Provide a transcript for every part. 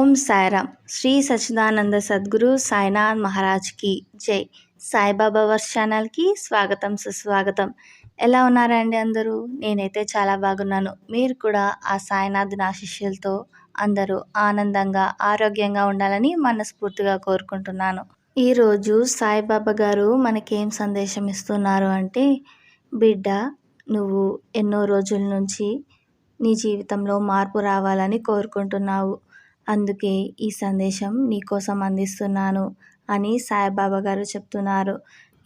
ఓం సాయిరామ్. శ్రీ సచిదానంద సద్గురు సాయినాథ్ మహారాజ్కి జై. సాయిబాబా వర్స్ ఛానల్కి స్వాగతం సుస్వాగతం. ఎలా ఉన్నారండి అందరూ? నేనైతే చాలా బాగున్నాను. మీరు కూడా ఆ సాయినాథ్ ఆశిష్యులతో అందరూ ఆనందంగా ఆరోగ్యంగా ఉండాలని మనస్ఫూర్తిగా కోరుకుంటున్నాను. ఈరోజు సాయిబాబా గారు మనకేం సందేశం ఇస్తున్నారు అంటే బిడ్డ నువ్వు ఎన్నో రోజుల నుంచి నీ జీవితంలో మార్పు రావాలని కోరుకుంటున్నావు. అందుకే ఈ సందేశం నీకోసం అందిస్తున్నాను అని సాయిబాబా గారు చెప్తున్నారు.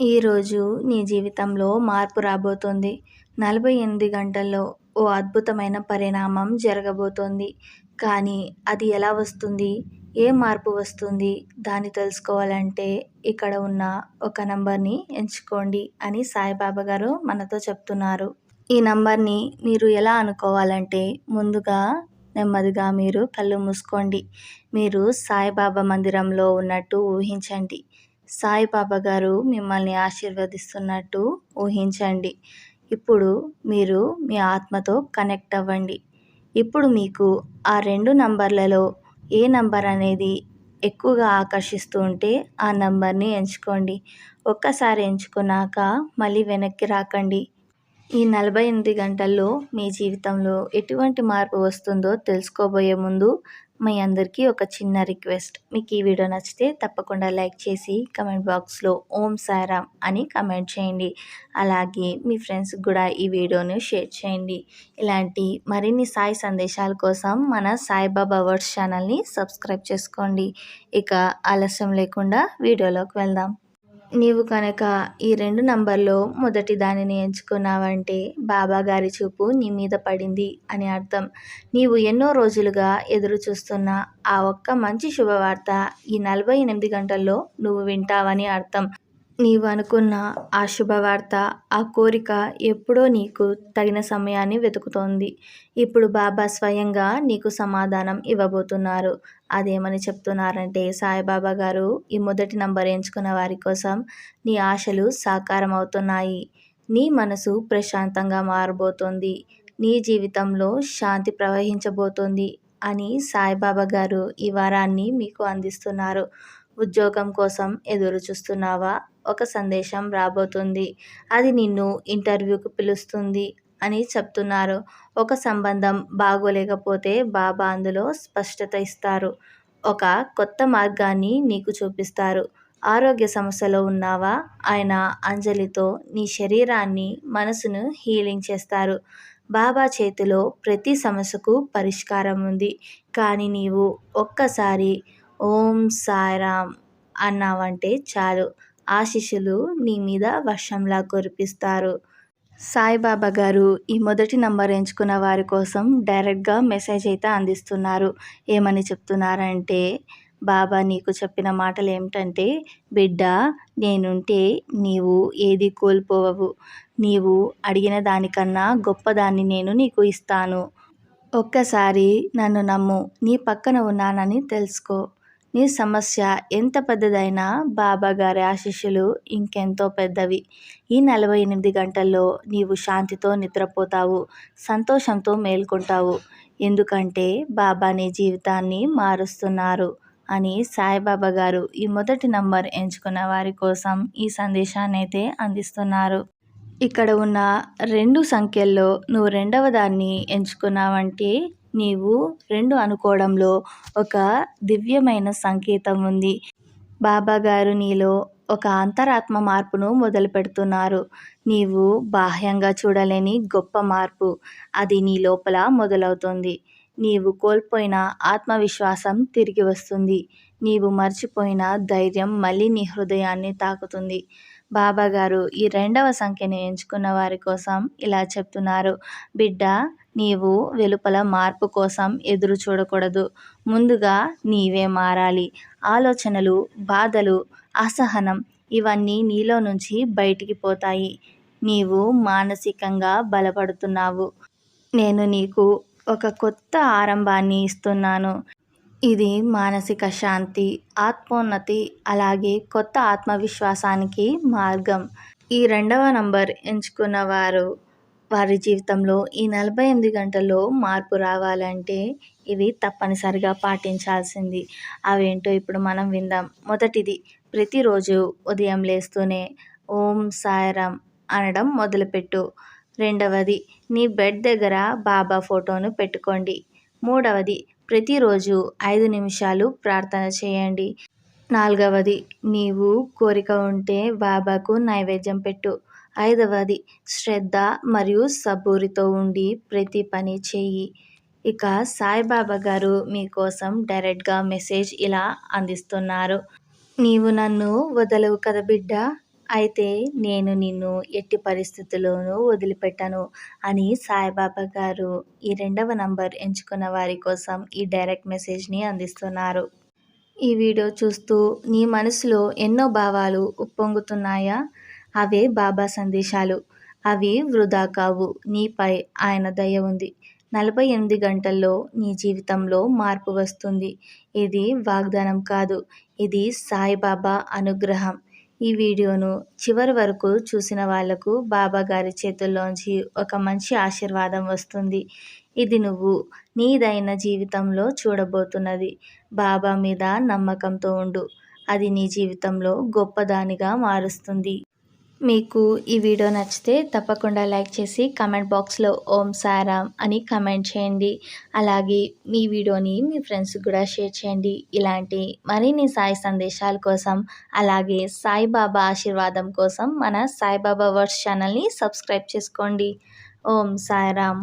ఈరోజు నీ జీవితంలో మార్పు రాబోతుంది. నలభై ఎనిమిది గంటల్లో ఓ అద్భుతమైన పరిణామం జరగబోతోంది. కానీ అది ఎలా వస్తుంది? ఏ మార్పు వస్తుంది? దాన్ని తెలుసుకోవాలంటే ఇక్కడ ఉన్న ఒక నంబర్ని ఎంచుకోండి అని సాయిబాబా గారు మనతో చెప్తున్నారు. ఈ నంబర్ని మీరు ఎలా అనుకోవాలంటే ముందుగా నెమ్మదిగా మీరు కళ్ళు మూసుకోండి. మీరు సాయిబాబా మందిరంలో ఉన్నట్టు ఊహించండి. సాయిబాబా గారు మిమ్మల్ని ఆశీర్వదిస్తున్నట్టు ఊహించండి. ఇప్పుడు మీరు మీ ఆత్మతో కనెక్ట్ అవ్వండి. ఇప్పుడు మీకు ఆ రెండు నంబర్లలో ఏ నంబర్ అనేది ఎక్కువగా ఆకర్షిస్తూ ఉంటే ఆ నంబర్ని ఎంచుకోండి. ఒక్కసారి ఎంచుకున్నాక మళ్ళీ వెనక్కి రాకండి. ఈ నలభై ఎనిమిది గంటల్లో మీ జీవితంలో ఎటువంటి మార్పు వస్తుందో తెలుసుకోబోయే ముందు మీ అందరికీ ఒక చిన్న రిక్వెస్ట్. మీకు ఈ వీడియో నచ్చితే తప్పకుండా లైక్ చేసి కమెంట్ బాక్స్లో ఓం సారామ్ అని కమెంట్ చేయండి. అలాగే మీ ఫ్రెండ్స్కి కూడా ఈ వీడియోను షేర్ చేయండి. ఇలాంటి మరిన్ని సాయి సందేశాల కోసం మన సాయిబాబా వర్డ్స్ ఛానల్ని సబ్స్క్రైబ్ చేసుకోండి. ఇక ఆలస్యం లేకుండా వీడియోలోకి వెళ్దాం. నీవు కనుక ఈ రెండు నంబర్లో మొదటి దానిని ఎంచుకున్నావంటే బాబా గారి చూపు నీ మీద పడింది అని అర్థం. నీవు ఎన్నో రోజులుగా ఎదురు చూస్తున్న ఆ ఒక్క మంచి శుభవార్త ఈ నలభై ఎనిమిది గంటల్లో నువ్వు వింటావని అర్థం. నీవు అనుకున్న ఆ శుభవార్త ఆ కోరిక ఎప్పుడో నీకు తగిన సమయాన్ని వెతుకుతోంది. ఇప్పుడు బాబా స్వయంగా నీకు సమాధానం ఇవ్వబోతున్నారు. అదేమని చెప్తున్నారంటే సాయిబాబా గారు ఈ మొదటి నంబర్ ఎంచుకున్న వారి కోసం నీ ఆశలు సాకారం అవుతున్నాయి నీ మనసు ప్రశాంతంగా మారబోతోంది. నీ జీవితంలో శాంతి ప్రవహించబోతోంది అని సాయిబాబా గారు ఈ వారాన్ని మీకు అందిస్తున్నారు. ఉద్యోగం కోసం ఎదురు చూస్తున్నావా? ఒక సందేశం రాబోతుంది. అది నిన్ను ఇంటర్వ్యూకి పిలుస్తుంది అని చెప్తున్నారు. ఒక సంబంధం బాగోలేకపోతే బాబా అందులో స్పష్టత ఇస్తారు. ఒక కొత్త మార్గాన్ని నీకు చూపిస్తారు. ఆరోగ్య సమస్యలో ఉన్నావా? ఆయన అంజలితో నీ శరీరాన్ని మనసును హీలింగ్ చేస్తారు. బాబా చేతిలో ప్రతి సమస్యకు పరిష్కారం ఉంది. కానీ నీవు ఒక్కసారి ఓం సాయిరామ్ అన్నావంటే చాలు. ఆశీస్సులు నీ మీద వర్షంలా కురిపిస్తారు. సాయిబాబా గారు ఈ మొదటి నంబర్ ఎంచుకున్న వారి కోసం డైరెక్ట్గా మెసేజ్ అయితే అందిస్తున్నారు. ఏమని చెప్తున్నారంటే బాబా నీకు చెప్పిన మాటలు ఏమిటంటే బిడ్డ నేనుంటే నీవు ఏది కోల్పోవవు. నీవు అడిగిన దానికన్నా గొప్పదాన్ని నేను నీకు ఇస్తాను. ఒక్కసారి నన్ను నమ్ము. నీ పక్కన ఉన్నానని తెలుసుకో. నీ సమస్య ఎంత పెద్దదైనా బాబా గారి ఆశీస్సులు ఇంకెంతో పెద్దవి. ఈ నలభై ఎనిమిది గంటల్లో నీవు శాంతితో నిద్రపోతావు సంతోషంతో మేల్కొంటావు. ఎందుకంటే బాబా నీ జీవితాన్ని మారుస్తున్నారు అని సాయిబాబా గారు ఈ మొదటి నంబర్ ఎంచుకున్న వారి కోసం ఈ సందేశాన్ని అయితే అందిస్తున్నారు. ఇక్కడ ఉన్న రెండు సంఖ్యల్లో నువ్వు రెండవ దాన్ని ఎంచుకున్నావంటే నీవు రెండు అనుకోవడంలో ఒక దివ్యమైన సంకేతం ఉంది. బాబాగారు నీలో ఒక అంతరాత్మ మార్పును మొదలు పెడుతున్నారు. నీవు బాహ్యంగా చూడలేని గొప్ప మార్పు. అది నీ లోపల మొదలవుతుంది. నీవు కోల్పోయిన ఆత్మవిశ్వాసం తిరిగి వస్తుంది. నీవు మర్చిపోయిన ధైర్యం మళ్ళీ నీ హృదయాన్ని తాకుతుంది. బాబాగారు ఈ రెండవ సంఖ్యను ఎంచుకున్న వారి కోసం ఇలా చెప్తున్నారు. బిడ్డ నీవు వెలుపల మార్పు కోసం ఎదురు చూడకూడదు. ముందుగా నీవే మారాలి. ఆలోచనలు బాధలు అసహనం ఇవన్నీ నీలో నుంచి బయటికి పోతాయి. నీవు మానసికంగా బలపడుతున్నావు. నేను నీకు ఒక కొత్త ఆరంభాన్ని ఇస్తున్నాను. ఇది మానసిక శాంతి ఆత్మోన్నతి అలాగే కొత్త ఆత్మవిశ్వాసానికి మార్గం. ఈ రెండవ నంబర్ ఎంచుకున్న వారి జీవితంలో ఈ నలభై ఎనిమిది గంటల్లో మార్పు రావాలంటే ఇవి తప్పనిసరిగా పాటించాల్సింది. అవేంటో ఇప్పుడు మనం విందాం. మొదటిది ప్రతిరోజు ఉదయం లేస్తూనే ఓం సాయిరామ్ అనడం మొదలుపెట్టు. రెండవది నీ బెడ్ దగ్గర బాబా ఫోటోను పెట్టుకోండి. మూడవది ప్రతిరోజు ఐదు నిమిషాలు ప్రార్థన చేయండి. నాలుగవది నీవు కోరిక ఉంటే బాబాకు నైవేద్యం పెట్టు. ఐదవది శ్రద్ధ మరియు సబూరితో ఉండి ప్రతి పని చేయి. ఇక సాయిబాబా గారు మీకోసం డైరెక్ట్గా మెసేజ్ ఇలా అందిస్తున్నారు. నీవు నన్ను వదలవు కదా బిడ్డ? అయితే నేను నిన్ను ఎట్టి పరిస్థితుల్లోనూ వదిలిపెట్టను అని సాయిబాబా గారు ఈ రెండవ నంబర్ ఎంచుకున్న వారి కోసం ఈ డైరెక్ట్ మెసేజ్ని అందిస్తున్నారు. ఈ వీడియో చూస్తూ నీ మనసులో ఎన్నో భావాలు ఉప్పొంగుతున్నాయా? అవే బాబా సందేశాలు. అవి వృధా కావు. నీపై ఆయన దయ ఉంది. నలభై ఎనిమిది గంటల్లో నీ జీవితంలో మార్పు వస్తుంది. ఇది వాగ్దానం కాదు. ఇది సాయిబాబా అనుగ్రహం. ఈ వీడియోను చివరి వరకు చూసిన వాళ్ళకు బాబా గారి చేతుల్లోంచి ఒక మంచి ఆశీర్వాదం వస్తుంది. ఇది నువ్వు నీదైన జీవితంలో చూడబోతున్నది. బాబా మీద నమ్మకంతో ఉండు. అది నీ జీవితంలో గొప్పదానిగా మారుస్తుంది. మీకు ఈ వీడియో నచ్చితే తప్పకుండా లైక్ చేసి కమెంట్ బాక్స్లో ఓం సారామ్ అని కమెంట్ చేయండి. అలాగే మీ వీడియోని మీ ఫ్రెండ్స్కి కూడా షేర్ చేయండి. ఇలాంటి మరిన్ని సాయి సందేశాల కోసం అలాగే సాయిబాబా ఆశీర్వాదం కోసం మన సాయిబాబా వర్డ్స్ ఛానల్ని సబ్స్క్రైబ్ చేసుకోండి. ఓం సాయిరామ్